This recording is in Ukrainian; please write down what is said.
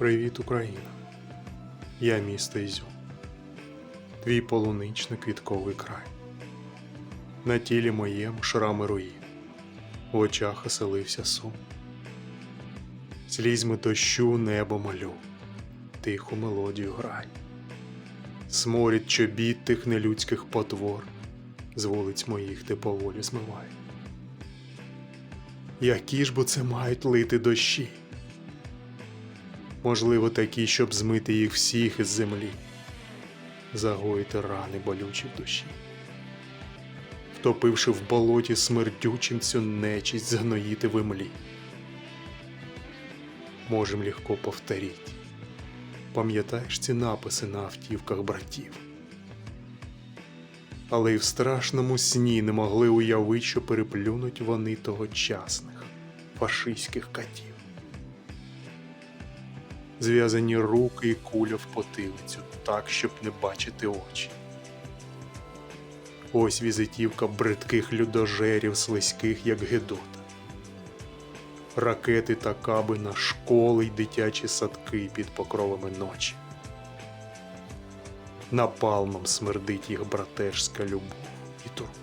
Привіт, Україна! Я місто Ізюм, твій полуничний квітковий край. На тілі моєму шрами руїн, в очах оселився сум. Слізьми дощу небо молю, тиху мелодію грай. Сморід чобіт тих нелюдських потвор, з вулиць моїх ти поволі змивай. Які ж бо це мають лити дощі? Можливо, такі, щоб змити їх всіх із землі, загоїти рани болючі в душі, втопивши в болоті смердючим цю нечість згноїти в імлі. Можем легко повторіть. Пам'ятаєш ці написи на автівках братів? Але й в страшному сні не могли уявити, що переплюнуть вони тогочасних фашистських катів зв'язані руки і куля в потилицю, так, щоб не бачити очі. Ось візитівка бридких людожерів, слизьких, як Гедота. Ракети та каби на школи й дитячі садки під покровами ночі. Напалмом смердить їх братерська любов і турбота.